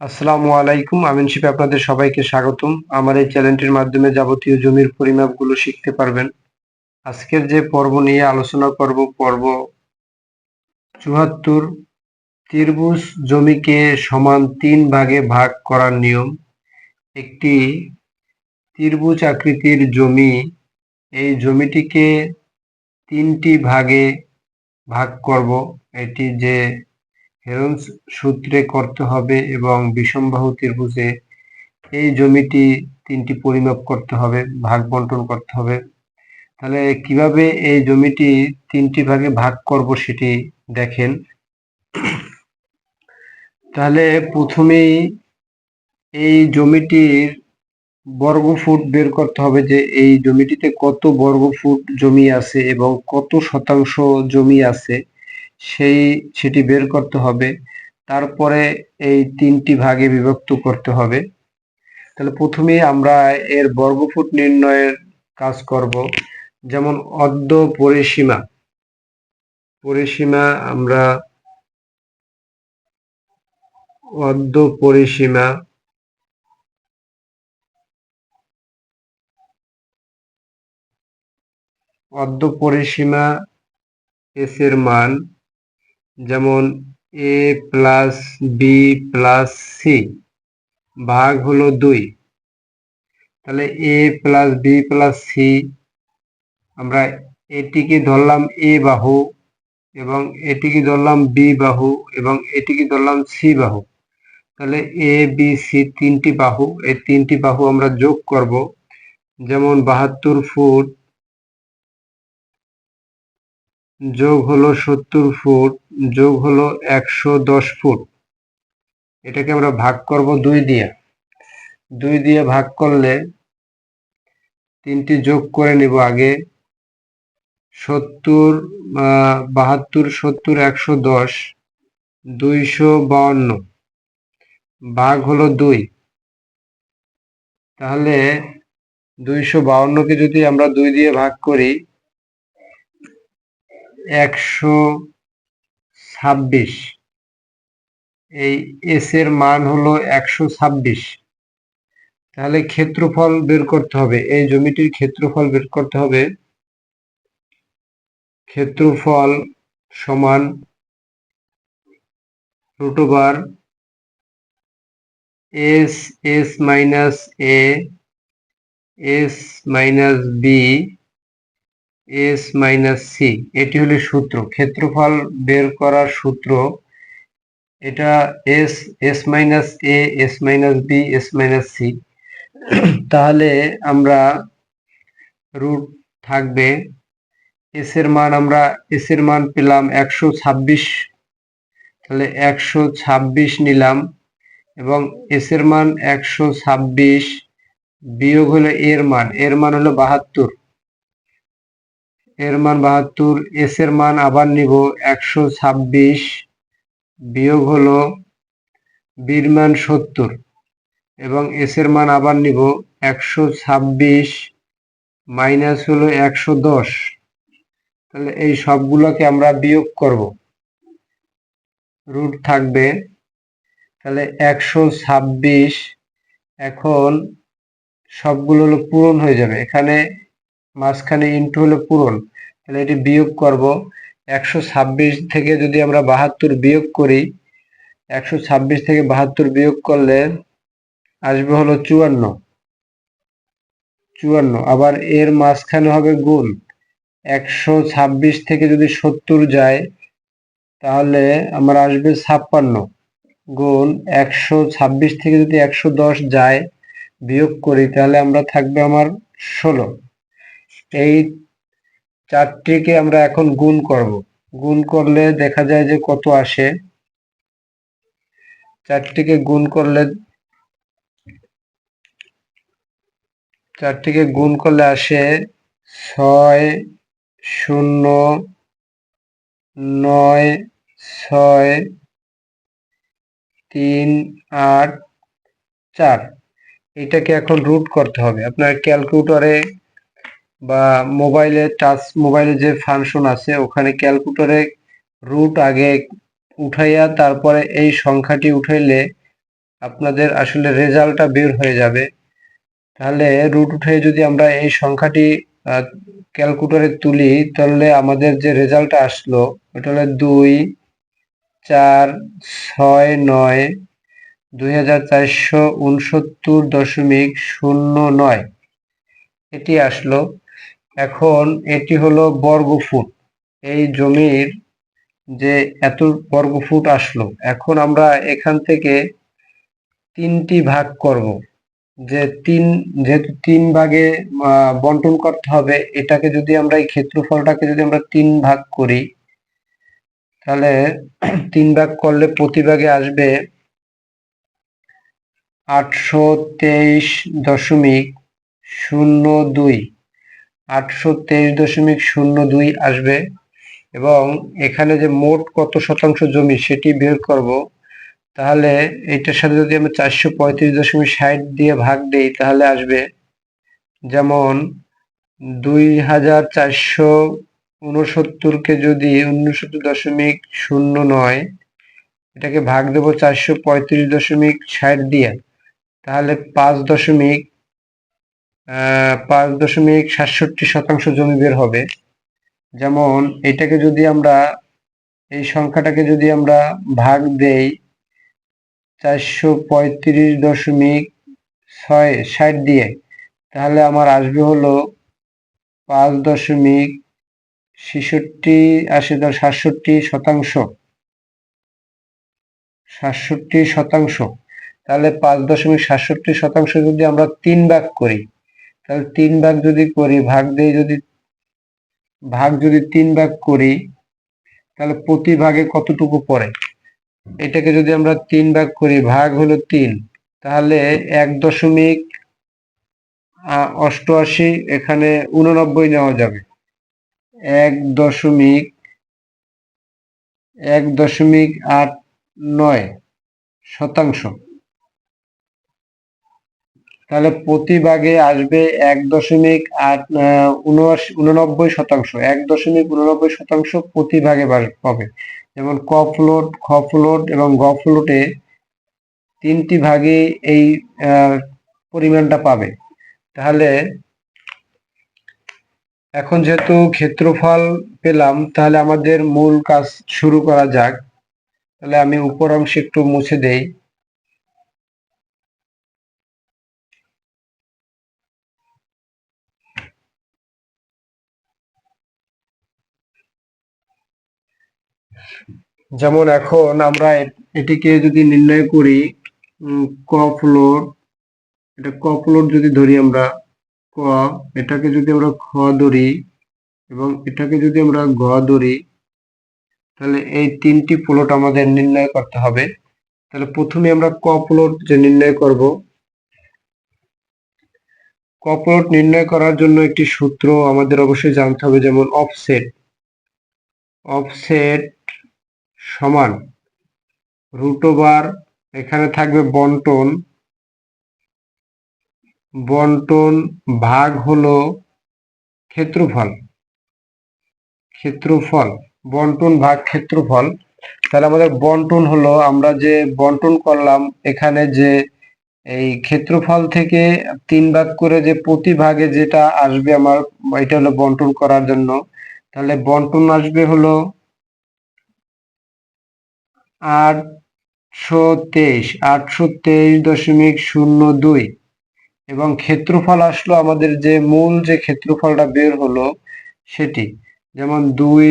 আসসালামু আলাইকুম আমিন শিপে আপনাদের সবাইকে স্বাগতম। আমার এই চ্যানেলটির মাধ্যমে যাবতীয় জমির পরিমাপগুলো শিখতে পারবেন। আজকের যে পর্ব নিয়ে আলোচনা করব, পর্ব চুয়াত্তর। ত্রিভুজ জমিকে সমান তিন ভাগে ভাগ করার নিয়ম। একটি ত্রিভুজ আকৃতির জমি, এই জমিটিকে তিনটি ভাগে ভাগ করব। এটি যে হেরন্স সূত্রে করতে হবে এবং বিষমবাহু ত্রিভুজে এই জমিটি তিনটি পরিমাপ করতে হবে, ভাগ বন্টন করতে হবে। তাহলে কীভাবে এই জমিটি তিনটি ভাগে ভাগ করব সেটি দেখেন। তাহলে প্রথমেই এই জমিটির বর্গ ফুট বের করতে হবে যে এই জমিটিতে কত বর্গ ফুট জমি আছে এবং কত শতাংশ জমি আছে। সেই, সেটি বের করতে হবে। তারপরে এই তিনটি ভাগে বিভক্ত করতে হবে। তাহলে প্রথমে আমরা এর বর্গফুট নির্ণয়ের কাজ করব। যেমন অর্ধ পরিসীমা। পরিসীমা আমরা অর্ধ পরিসীমা অর্ধ পরিসীমা এস এর মান যেমন A plus B plus C ভাগ হলো দুই। তাহলে A plus B plus C আমরা এটিকে ধরলাম এ বাহু এবং এটিকে ধরলাম বি বাহু এবং এটিকে ধরলাম সি বাহু। তাহলে এ বি সি তিনটি বাহু, এই তিনটি বাহু আমরা যোগ করব। যেমন বাহাত্তর ফুট যোগ হলো সত্তর ফুট যোগ হলো একশো দশ ফুট। এটাকে আমরা ভাগ করব দুই দিয়ে। দুই দিয়ে ভাগ করলে তিনটি যোগ করে নিব আগে সত্তর বাহাত্তর, সত্তর, একশো দশ, দুইশো বাউন্ন। ভাগ হলো দুই। তাহলে দুইশো বাউন্নকে যদি আমরা দুই দিয়ে ভাগ করি, একশো ছাব্বিশ। এই এস এর মান হলো একশো ছাব্বিশ। তাহলে ক্ষেত্রফল বের করতে হবে। এই জমিটির ক্ষেত্রফল বের করতে হবে। ক্ষেত্রফল সমান root over S S minus A S minus B S minus C, এটি হলো সূত্র। ক্ষেত্রফল বের করার সূত্র, এটা S S minus A, S minus B, S minus C. তাহলে আমরা রুট থাকবে, এস এর মান আমরা, এস এর মান পেলাম একশো ছাব্বিশ। তাহলে একশো ছাব্বিশ নিলাম এবং এস এর মান একশো ছাব্বিশ বিয়োগ হলো এর মান। এর মান হলো বাহাত্তর। এর মান বাহাত্তর এস এর মান আবার নিব একশো ছাব্বিশ, বিয়োগ হলো বির মান সত্তর, এবং এস এর মান আবার নিব একশো ছাব্বিশ, মাইনাস হলো একশো দশ। তাহলে এই সবগুলোকে আমরা বিয়োগ করব। রুট থাকবে, তাহলে একশো ছাব্বিশ, এখন সবগুলো হলো পূরণ হয়ে যাবে। এখানে মাঝখানে ইন্টু হলো পূরণ। তাহলে এটি বিয়োগ করব। একশো ছাব্বিশ থেকে যদি আমরা বাহাত্তর বিয়োগ করি, একশো ছাব্বিশ থেকে বাহাত্তর বিয়োগ করলে আসবে হলো চুয়ান্ন। চুয়ান্ন, আবার এর মাঝখানে হবে গুণ। একশো ছাব্বিশ থেকে যদি সত্তর যায়, তাহলে আমার আসবে ছাপ্পান্ন। গুণ একশো ছাব্বিশ থেকে যদি একশো দশ যায়, বিয়োগ করি, তাহলে আমরা থাকবে আমার ষোলো। এই চারটিকে আমরা এখন গুণ করব। গুণ করলে দেখা যায় যে কত আসে? চারটিকে গুণ করলে, চারটিকে গুণ করলে আসে ছয় শূন্য নয় ছয় তিন আট চার। এটাকে এখন রুট করতে হবে। আপনার ক্যালকুলেটরে বা মোবাইলে টাচ মোবাইলে যে ফাংশন আছে, ওখানে ক্যালকুলেটরে রুট আগে উঠাইয়া তারপরে এই সংখ্যাটি উঠাইলে আপনাদের আসলে রেজাল্টটা বের হয়ে যাবে। তাহলে রুট উঠে যদি আমরা এই সংখ্যাটি ক্যালকুলেটরে তুলি, তাহলে আমাদের যে রেজাল্টটা আসলো, ওটা হলো দুই, চার, ছয়, নয়, দুই হাজার চারশো উনসত্তর দশমিক শূন্য নয়। এটি আসলো। এখন এটি হলো বর্গফুট। এই জমির যে এত বর্গফুট আসলো, এখন আমরা এখান থেকে তিনটি ভাগ করব। যে তিন, যেহেতু তিন ভাগে বন্টন করতে হবে, এটাকে যদি আমরা, এই ক্ষেত্রফলটাকে যদি আমরা তিন ভাগ করি, তাহলে তিন ভাগ করলে প্রতি ভাগে আসবে আটশো তেইশ দশমিক শূন্য দুই। আটশো তেইশ দশমিক শূন্য দুই আসবে এবং এখানে যে মোট কত শতাংশ জমি সেটি বের করব, তাহলে এটার সাথে যদি আমরা চারশো পঁয়ত্রিশ দশমিক ষাট দিয়ে ভাগ দিই, তাহলে আসবে যেমন দুই হাজার চারশো উনসত্তরকে যদি উনসত্তর দশমিক শূন্য নয়, এটাকে ভাগ দেব চারশো পঁয়ত্রিশ দশমিক ষাট দিয়ে, তাহলে পাঁচ দশমিক পাঁচ দশমিক সাতষট্টি শতাংশ জমি বের হবে। যেমন, এটাকে যদি আমরা, এই সংখ্যাটাকে যদি আমরা ভাগ দেই, চারশো পঁয়ত্রিশ দশমিক ছয়, ষাট দিয়ে, তাহলে আমার আসবে হলো পাঁচ দশমিক ছেষট্টি, আশি সাতষট্টি শতাংশ। সাতষট্টি শতাংশ। তাহলে পাঁচ দশমিক সাতষট্টি শতাংশ যদি আমরা তিন ভাগ করি তাহলে তিন ভাগ যদি করি, ভাগ দিয়ে যদি, ভাগ যদি তিন ভাগ করি, তাহলে প্রতি ভাগে কতটুকু পড়ে? এটাকে যদি আমরা তিন ভাগ করি, ভাগ হলো তিন, তাহলে এক দশমিক অষ্টআশি, এখানে উননব্বই নেওয়া যাবে। এক দশমিক এক দশমিক আট নয় শতাংশ। তাহলে প্রতি ভাগে আসবে এক দশমিক আট উননব্বই শতাংশ। এক দশমিক উননব্বই শতাংশ প্রতি ভাগে পাবে। যেমন ক ফ্লোট এবং গ তিনটি ভাগে এই পরিমাণটা পাবে। তাহলে এখন যেহেতু ক্ষেত্রফল পেলাম, তাহলে আমাদের মূল কাজ শুরু করা যাক। তাহলে আমি উপর অংশে একটু মুছে দেই। যেমন এখন আমরা এটিকে যদি নির্ণয় করি ক ফ্লোর, এটা ক ফ্লোর যদি ধরি আমরা, ক, এটাকে যদি আমরা খ ধরি এবং এটাকে যদি আমরা গ ধরি, তাহলে এই তিনটি প্লট আমাদের নির্ণয় করতে হবে। তাহলে প্রথমে আমরা ক প্লট যে নির্ণয় করব, ক প্লট নির্ণয় করার জন্য একটি সূত্র আমাদের অবশ্যই জানতে হবে, যেমন অফসেট। অফসেট সমান রুট ওভার এখানে থাকবে বন্টন। বন্টন ভাগ হলো ক্ষেত্রফল। ক্ষেত্রফল, বন্টন ভাগ ক্ষেত্রফল। তাহলে আমাদের বন্টন হলো, আমরা যে বন্টন করলাম, এখানে যে এই ক্ষেত্রফল থেকে তিন ভাগ করে যে প্রতি ভাগে যেটা আসবে আমার, এটা হলো বন্টন করার জন্য। তাহলে বন্টন আসবে হলো আটশো তেইশ আটশো তেইশ দশমিক শূন্য দুই। এবং ক্ষেত্রফল আসলো আমাদের যে মূল যে ক্ষেত্রফলটা বের হলো সেটি। যেমন দুই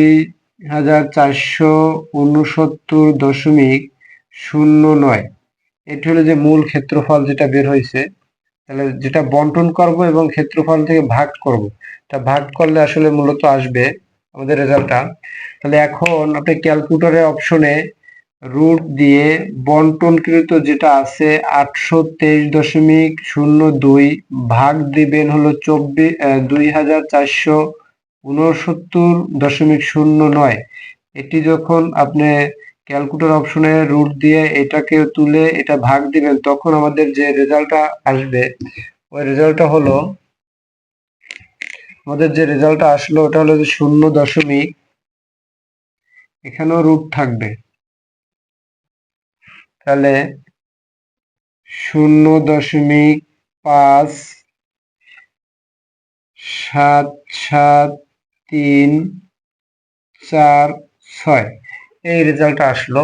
হাজার চারশো উনসত্তর দশমিক শূন্য নয়। এটি হলো যে মূল ক্ষেত্রফল যেটা বের হয়েছে। তাহলে যেটা বন্টন করব এবং ক্ষেত্রফল থেকে ভাগ করব। তা ভাগ করলে আসলে মূলত আসবে আমাদের রেজাল্টটা। তাহলে এখন আপনি ক্যালকুলেটরের অপশনে রুট দিয়ে বন্টনকৃত যেটা আছে আটশো তেইশ দশমিক শূন্য দুই ভাগ দিবেন হলো চব্বিশ দুই হাজার চারশো উনসত্তর দশমিক শূন্য নয়। এটি যখন আপনি ক্যালকুলেটর অপশনে রুট দিয়ে এটাকে তুলে এটা ভাগ দিবেন, তখন আমাদের যে রেজাল্টটা আসবে, ওই রেজাল্টটা হলো, আমাদের যে রেজাল্টটা আসলো, ওটা হলো শূন্য দশমিক, এখানেও রুট থাকবে। তাহলে শূন্য দশমিক পাঁচ সাত সাত তিন চার ছয়। এই রেজাল্ট আসলো।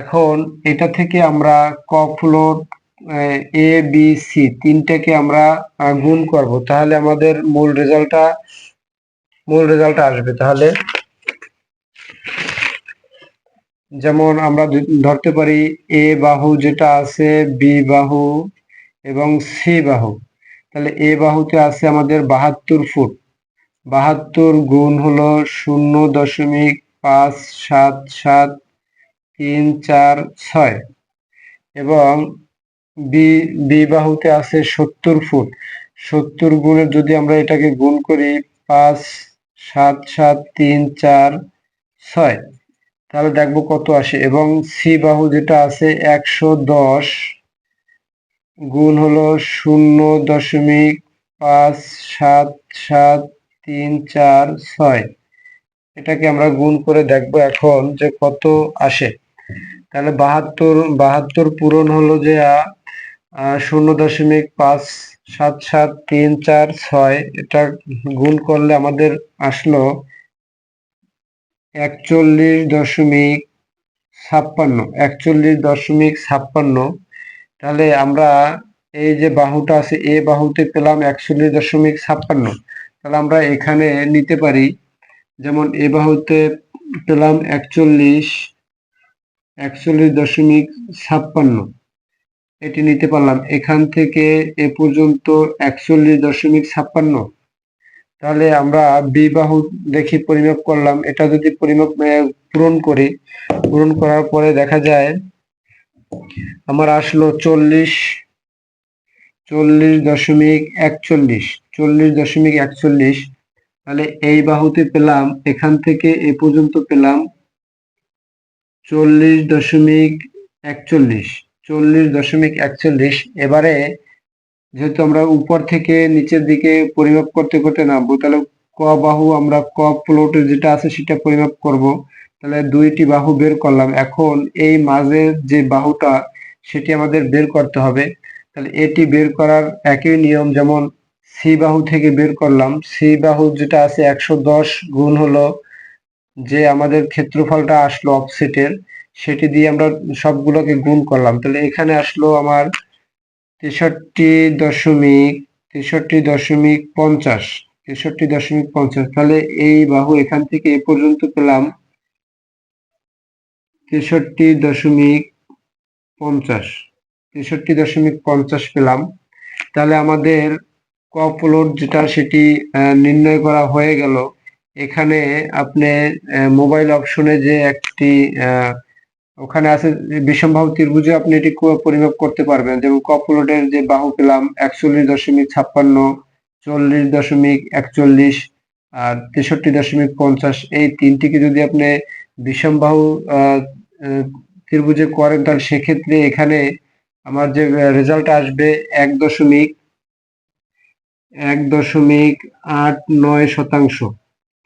এখন এটা থেকে আমরা ক এ বি সি তিনটাকে আমরা গুণ করব। তাহলে আমাদের মূল রেজাল্টটা মূল রেজাল্ট আসবে। তাহলে যেমন আমরা ধরতে পারি এ বাহু যেটা আছে, বি বাহু এবং সি বাহু। তাহলে এ বাহুতে আছে আমাদের বাহাত্তর ফুট। বাহাত্তর গুণ হলো শূন্য দশমিক পাঁচ সাত সাত তিন চার ছয়। এবং বি বাহুতে আছে সত্তর ফুট। সত্তর গুণের যদি আমরা এটাকে গুণ করি পাঁচ সাত সাত তিন চার ছয় তাহলে দেখব কত আসে। এবং সি বাহু যেটা আছে, একশো দশ গুণ হলো শূন্য দশমিক পাঁচ সাত সাত তিন চার ছয়। এটাকে আমরা গুণ করে দেখব এখন যে কত আসে। তাহলে বাহাত্তর বাহাত্তর পূরণ হলো যে শূন্য দশমিক পাঁচ সাত সাত তিন চার ছয়। এটা গুণ করলে আমাদের আসলো একচল্লিশ দশমিক ছাপ্পান্ন, একচল্লিশ দশমিক ছাপ্পান্ন। তাহলে আমরা এই যে বাহুটা আছে, এ বাহুতে পেলাম একচল্লিশ দশমিক ছাপ্পান্ন। তাহলে আমরা এখানে নিতে পারি, যেমন এ বাহুতে পেলাম একচল্লিশ একচল্লিশ দশমিক ছাপ্পান্ন। এটি নিতে পারলাম। এখান থেকে এ পর্যন্ত একচল্লিশ দশমিক ছাপ্পান্ন। তাহলে আমরা বি বাহু দেখি পরিমাপ করলাম। এটা যদি পরিমাপ পূরণ করি, পূরণ করার পরে দেখা যায়, আমার আসলো চল্লিশ চল্লিশ দশমিক একচল্লিশ, চল্লিশ দশমিক একচল্লিশ। তাহলে এই বাহুতে পেলাম, এখান থেকে এ পর্যন্ত পেলাম চল্লিশ দশমিক একচল্লিশ, চল্লিশ দশমিক একচল্লিশ। এবারে যেহেতু আমরা উপর থেকে নিচের দিকে পরিমাপ করতে করতে নামবো, তাহলে ক বাহু আমরা ক প্লটে যেটা আছে সেটা পরিমাপ করব। তাহলে দুইটি বাহু বের করলাম। এখন এই মাঝের যে বাহুটা, সেটি আমাদের বের করতে হবে। তাহলে এটি বের করার একই নিয়ম যেমন সি বাহু থেকে বের করলাম। সি বাহু যেটা আছে একশো দশ গুণ হলো যে আমাদের ক্ষেত্রফলটা আসলো অফসেটের সেটি দিয়ে আমরা সবগুলোকে গুণ করলাম। তাহলে এখানে আসলো আমার তেষট্টি দশমিক তেষট্টি দশমিক পঞ্চাশ, তেষট্টি দশমিক পঞ্চাশ। তাহলে এই বাহু এখান থেকে এ পর্যন্ত পেলাম তেষট্টি দশমিক পঞ্চাশ। তেষট্টি দশমিক পঞ্চাশ পেলাম। তাহলে আমাদের কপলোড যেটা সেটি নির্ণয় করা হয়ে গেল। এখানে আপনি মোবাইল অপশনে যে একটি ওখানে আছে যে বিষমবাহু ত্রিভুজে আপনি এটি পরিমাপ করতে পারবেন। যেমন ক প্লটের যে বাহু পেলাম, একচল্লিশ দশমিক ছাপ্পান্ন, চল্লিশ দশমিক একচল্লিশ আর তেষট্টি দশমিক পঞ্চাশ। এই তিনটিকে যদি আপনি বিষমবাহু ত্রিভুজে করেন, তাহলে সেক্ষেত্রে এখানে আমার যে রেজাল্ট আসবে এক দশমিক এক দশমিক আট নয় শতাংশ।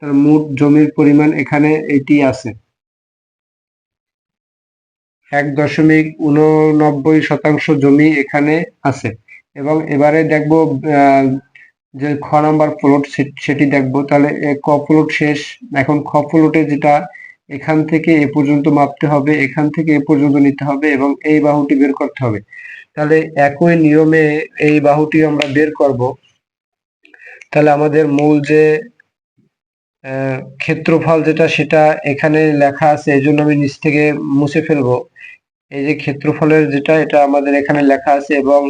তার মোট জমির পরিমাণ এখানে এটি আছে। এক দশমিক উননব্বই শতাংশ জমি এখানে আছে। এবং এবারে দেখব যে খ নাম্বার প্লট সেটি দেখব। তাহলে ক প্লট শেষ। এখন খ প্লটে যেটা, এখান থেকে এ পর্যন্ত মাপতে হবে, এখান থেকে এ পর্যন্ত নিতে হবে এবং এই বাহুটি বের করতে হবে। তাহলে একই নিয়মে এই বাহুটি আমরা বের করব। তাহলে আমাদের মূল যে ক্ষেত্রফল যেটা, সেটা এখানে লেখা আছে, এই জন্য আমি নিচ থেকে মুছে ফেলব। এই যে ক্ষেত্রফলের যেটা, এটা আমাদের এখানে লেখা আছে এবং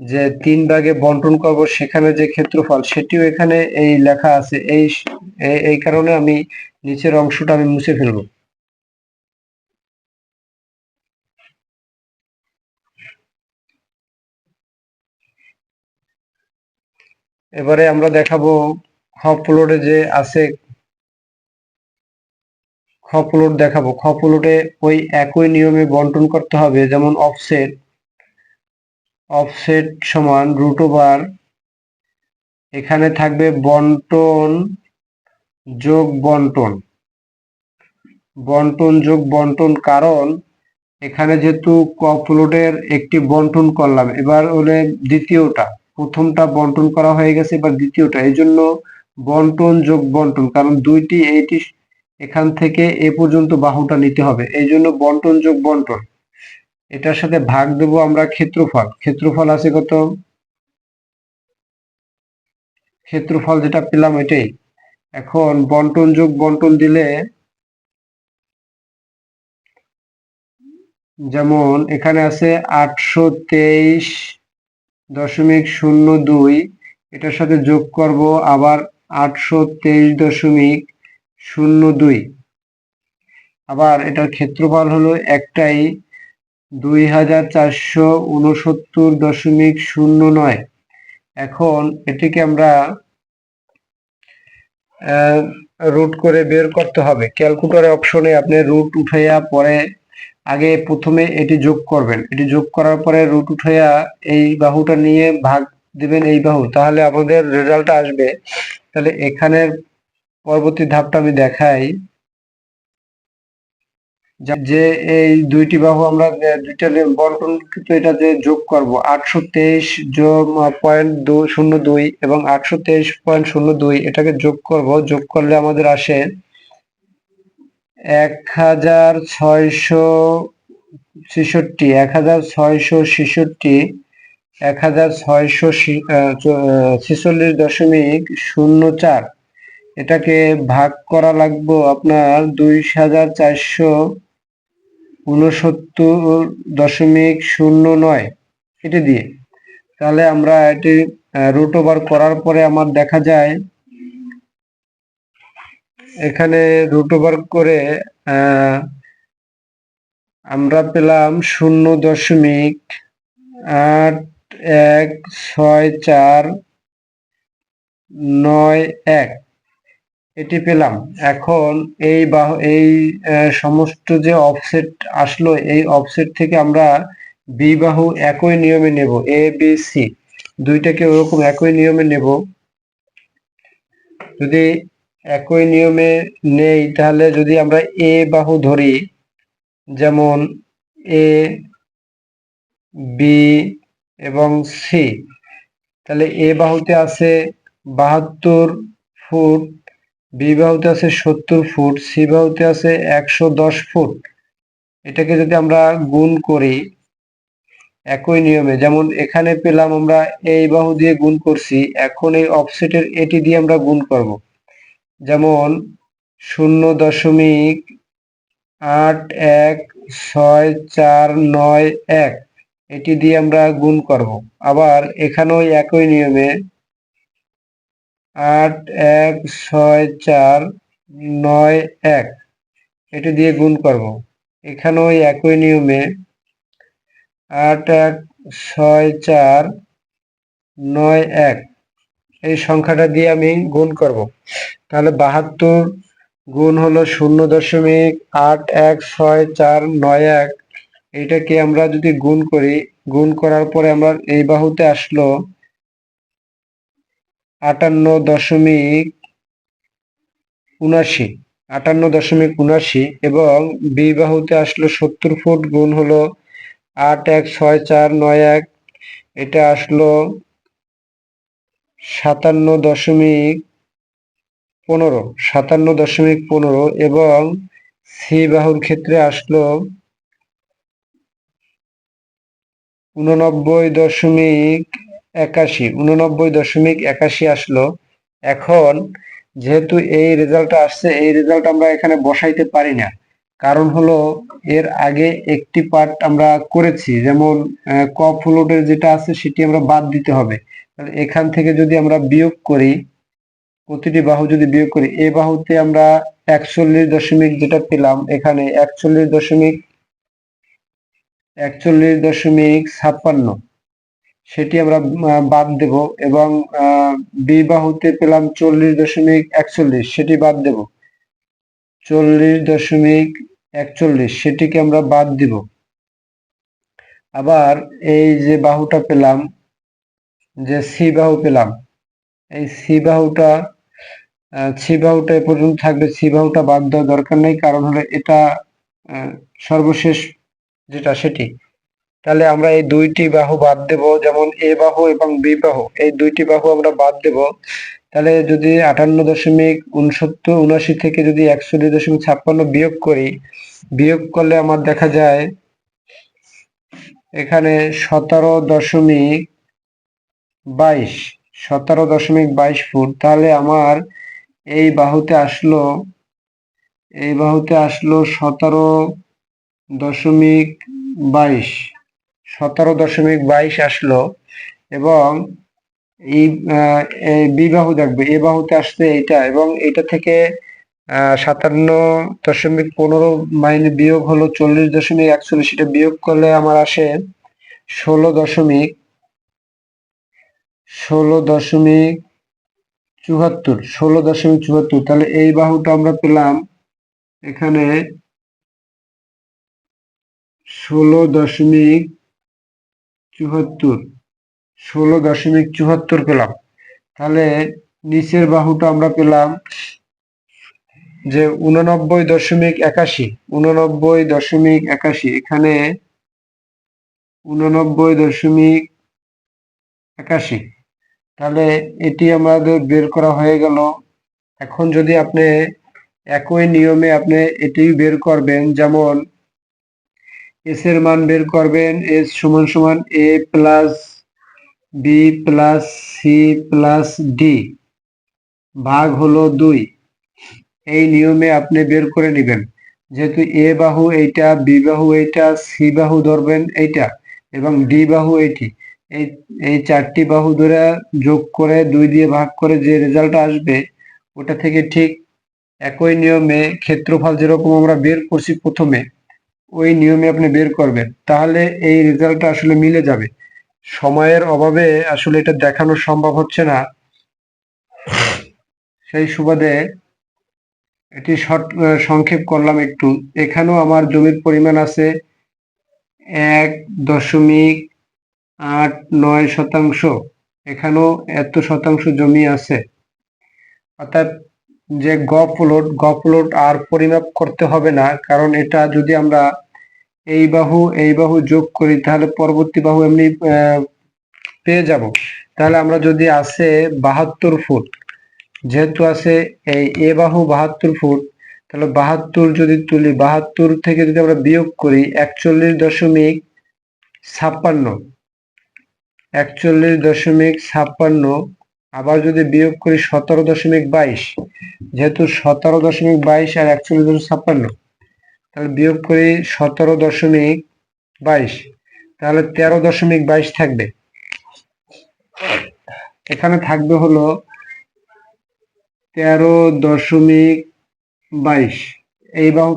যে তিন ভাগে বন্টন করব সেখানে যে ক্ষেত্রফল, সেটিও এখানে এই লেখা আছে। এই, এই- কারণে আমি নিচের অংশটা আমি মুছে ফেলব। এবারে আমরা দেখাবো খ প্লটে যে আছে খ প্লট দেখাবো। খ প্লটে ওই একই নিয়মে বন্টন করতে হবে, যেমন অফসেট অফসেট সমান রুট ওভার এখানে থাকবে বন্টন যোগ বন্টন। বন্টন যোগ বন্টন কারণ এখানে যেহেতু কপলোডের একটি বন্টন করলাম, এবার হলে দ্বিতীয়টা, প্রথমটা বন্টন করা হয়ে গেছে, এবার দ্বিতীয়টা এই জন্য বন্টন যোগ বন্টন, কারণ দুইটি, এইটি এখান থেকে এ পর্যন্ত বাহুটা নিতে হবে। এই জন্য বন্টন যোগ বন্টন। এটার সাথে ভাগ দেব আমরা ক্ষেত্রফল। ক্ষেত্রফল আছে কত? ক্ষেত্রফল যেটা পেলাম এটাই। এখন বন্টন যোগ বন্টন দিলে যেমন এখানে আছে আটশো তেইশ দশমিক শূন্য দুই। এটার সাথে যোগ করব আবার আটশো তেইশ দশমিক শূন্য দুই। আবার এটার ক্ষেত্রফল হলো একটাই দুই হাজার চারশো উনসত্তর দশমিক শূন্য নয়। এখন এটিকে আমরা রুট করে বের করতে হবে। ক্যালকুলেটর অপশনে আপনি রুট উঠাইয়া পরে আগে প্রথমে এটি যোগ করবেন। এটি যোগ করার পরে রুট উঠাইয়া এই বাহুটা নিয়ে ভাগ দিবেন এই বাহু। তাহলে আমাদের রেজাল্ট আসবে। তাহলে এখানের পরবর্তী ধাপটা আমি দেখাই। যে এই দুইটি বাহু আমরা দুইটা বন্টন কিন্তু এটা যে যোগ করব, আটশো তেইশ পয়েন্ট শূন্য দুই এবং আটশো তেইশ পয়েন্ট শূন্য দুই এটাকে যোগ করব। যোগ করলে আমাদের আসে এক হাজার ছয়শো ছেষট্টি, এক হাজার ছয়শো ছেষট্টি, এক হাজার ছয়শো ছেচল্লিশ দশমিক শূন্য চার। এটাকে ভাগ করা লাগবো আপনার দুই হাজার চারশো উনসত্তর দশমিক শূন্য নয় এটি দিয়ে। তাহলে আমরা এটি রুট ওভার করার পরে আমার দেখা যায়, এখানে রুট ওভার করে আমরা পেলাম শূন্য দশমিক আট এক ছয় চার নয় এক। এটি পেলাম। এখন এই বাহু, এই সমস্ত যে অফসেট আসলো, এই অফসেট থেকে আমরা বি বাহু একই নিয়মে নেব এ বি সি দুইটাকে ওরকম একই নিয়মে নেব। যদি একই নিয়মে নেই, তাহলে যদি আমরা এ বাহু ধরি, যেমন এ বি এবং সি তাহলে এ বাহুতে আছে বাহাত্তর ফুট বি বাহুতে আছে সত্তর ফুট সি বাহুতে আছে একশো দশ ফুট। এটাকে যদি আমরা গুণ করি একই নিয়মে, যেমন এখানে পেলাম আমরা এই বাহু দিয়ে গুণ করছি, এখন এই অফসেটের এটি দিয়ে আমরা গুণ করব। যেমন শূন্য দশমিক আট এক ছয় চার নয় এক, এটি দিয়ে আমরা গুণ করব। আবার এখানেও একই নিয়মে আট এক ছয় চার নয় এক। এটি দিয়ে গুণ করব। এখানেও একই নিয়মে আট এক ছয় চার নয় এক। এই সংখ্যাটা দিয়ে আমি গুণ করব। তাহলে বাহাত্তর গুণ হলো শূন্য দশমিক আট এক ছয় চার নয় এক। এইটাকে আমরা যদি গুণ করি, গুণ করার পরে আমরা এই বাহুতে আসলো আটান্ন দশমিক উনাশি আটান্ন দশমিক উনাশি এবং বি বাহুতে আসলো সত্তর ফুট গুণ হলো আট এক ছয় চার নয় এক, এটা আসলো সাতান্ন দশমিক পনেরো, সাতান্ন দশমিক পনেরো এবং সি বাহুর ক্ষেত্রে আসলো উননব্বই দশমিক একাশি, উননব্বই দশমিক একাশি আসলো। এখন যেহেতু এই রেজাল্টটা আসছে, এই রেজাল্ট আমরা এখানে বসাইতে পারি না। কারণ হলো এর আগে একটি পার্ট আমরা করেছি, যেমন ক ফ্লোটের যেটা আছে সেটি আমরা বাদ দিতে হবে। এখান থেকে যদি আমরা বিয়োগ করি, প্রতিটি বাহু যদি বিয়োগ করি, এ বাহুতে আমরা একচল্লিশ দশমিক যেটা পেলাম, এখানে একচল্লিশ দশমিক একচল্লিশ দশমিক ছাপ্পান্ন। সেটি আমরা বাদ দেব এবং বি বাহুতে পেলাম চল্লিশ দশমিক একচল্লিশ, সেটি বাদ দেব। চল্লিশ দশমিক একচল্লিশ, সেটিকে আমরা বাদ দিব। আবার এই যে বাহুটা পেলাম, যে সি বাহু পেলাম, এই সি বাহুটা সি বাহুটা এ পর্যন্ত থাকবে সি বাহুটা বাদ দেওয়া দরকার নেই, কারণ হলো এটা সর্বশেষ যেটা সেটি। তাহলে আমরা এই দুইটি বাহু বাদ দেব, যেমন এ বাহু এবং বি বাহু। এই দুইটি বাহু আমরা বাদ দেব। তাহলে যদি আটান্ন দশমিক উনসত্তর উনআশি থেকে যদি একচল্লিশ দশমিক ছাপ্পান্ন বিয়োগ করি, বিয়োগ করলে আমার দেখা যায় এখানে সতেরো দশমিক বাইশ, সতেরো দশমিক বাইশ ফুট। তাহলে আমার এই বাহুতে আসলো, এই বাহুতে আসলো সতেরো দশমিক বাইশ। সতেরো দশমিক বাইশ আসলো এবং এই আহ, এই বি বাহু দেখবে এ বাহুতে আসছে এটা এবং এটা থেকে সাতান্ন দশমিক পনেরো মাইনে বিয়োগ হলো চল্লিশ দশমিক একচল্লিশ এটা বিয়োগ করলে আমার আসে ষোলো দশমিক ষোলো দশমিক চুয়াত্তর ষোলো দশমিক চুয়াত্তর। তাহলে এই বাহুটা আমরা পেলাম এখানে ষোলো দশমিক চুয়াত্তর, ষোলো দশমিক চুয়াত্তর পেলাম। তাহলে নিচের বাহুটা আমরা পেলাম যে উননব্বই দশমিক একাশি, উননব্বই দশমিক একাশি। এখানে উননব্বই দশমিক একাশি। তাহলে এটি আমাদের বের করা হয়ে গেল। এখন যদি আপনি একই নিয়মে আপনি এটি বের করবেন, যেমন এস এর মান বের করবেন এস সমান সমান A plus B plus C plus D ভাগ হলো দুই। এই নিয়মে আপনি বের করে নেবেন। যেহেতু এ বাহু এইটা বি বাহু এইটা সি বাহু ধরবেন এইটা এবং ডি বাহু এইটি এই এই চারটি বাহু ধরে যোগ করে দুই দিয়ে ভাগ করে যে রেজাল্ট আসবে, ওটা থেকে ঠিক একই নিয়মে ক্ষেত্রফল যেরকম আমরা বের করছি প্রথমে ওই নিয়মে আপনি বের করবেন, তাহলে এই রেজাল্টটা আসলে মিলে যাবে। সময়ের অভাবে আসলে এটা দেখানো সম্ভব হচ্ছে না। সেই সুবাদে এটি শর্ট সংক্ষেপ করলাম একটু। এখানেও আমার জমির পরিমাণ আছে এক দশমিক আট নয় শতাংশ। এখানেও এত শতাংশ জমি আছে। অর্থাৎ যে গ প্লট গ প্লট আর পরিমাপ করতে হবে না, কারণ এটা যদি আমরা এই বাহু এই বাহু যোগ করি, তাহলে পরবর্তী বাহু এমনি পেয়ে যাব। তাহলে আমরা যদি আছে বাহাত্তর ফুট, যেহেতু আছে এই এ বাহু বাহাত্তর ফুট, তাহলে বাহাত্তর যদি তুলি, বাহাত্তর থেকে যদি আমরা বিয়োগ করি, একচল্লিশ দশমিক ছাপ্পান্ন, একচল্লিশ দশমিক ছাপ্পান্ন আবার যদি বিয়োগ করি সতেরো দশমিক বাইশ, যেহেতু সতেরো দশমিক বাইশ আর একচল্লিশ দশমিক ছাপ্পান্ন, তাহলে বিয়োগ করি সতেরো দশমিক বাইশ, তাহলে তেরো দশমিক বাইশ থাকবে। এখানে থাকবে হলো তেরো দশমিক বাইশ, এই বাহু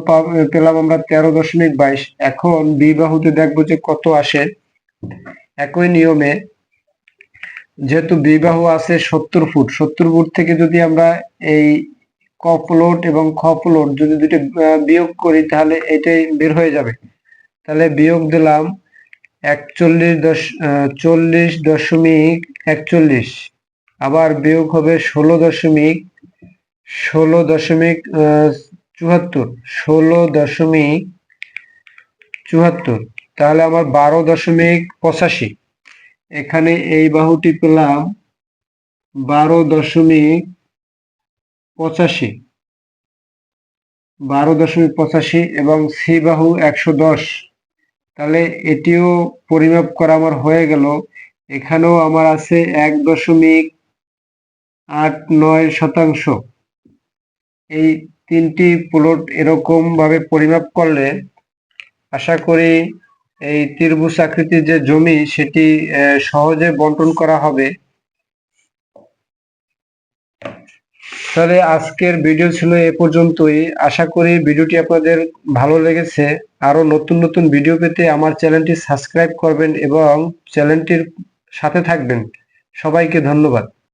পেলাম আমরা তেরো দশমিক বাইশ। এখন বি বাহুতে দেখব যে কত আসে। একই নিয়মে যেহেতু বিবাহ আছে সত্তর ফুট সত্তর ফুট থেকে যদি আমরা এই ক কপলোট এবং খ খপলোট যদি দুটো বিয়োগ করি, তাহলে এটাই বের হয়ে যাবে। তাহলে বিয়োগ দিলাম একচল্লিশ দশ চল্লিশ দশমিক একচল্লিশ। আবার বিয়োগ হবে ষোলো দশমিক ষোলো দশমিক চুয়াত্তর, ষোলো দশমিক চুয়াত্তর। তাহলে আমার বারো দশমিক পঁচাশি। এখানে এই বাহুটি পেলাম বারো দশমিক পঁচাশি। বারো দশমিক পঁচাশি এবং সি বাহু একশো দশ। তাহলে এটিও পরিমাপ করা আমার হয়ে গেল। এখানেও আমার আছে এক দশমিক আট নয় শতাংশ। এই তিনটি প্লট এরকম ভাবে পরিমাপ করলে আশা করি এই ত্রিভুজ আকৃতির যে জমি, সেটি সহজে বন্টন করা হবে। তাহলে আজকের ভিডিও ছিল এ পর্যন্তই। আশা করি ভিডিওটি আপনাদের ভালো লেগেছে। আরও নতুন নতুন ভিডিও পেতে আমার চ্যানেলটি সাবস্ক্রাইব করবেন এবং চ্যানেলটির সাথে থাকবেন। সবাইকে ধন্যবাদ।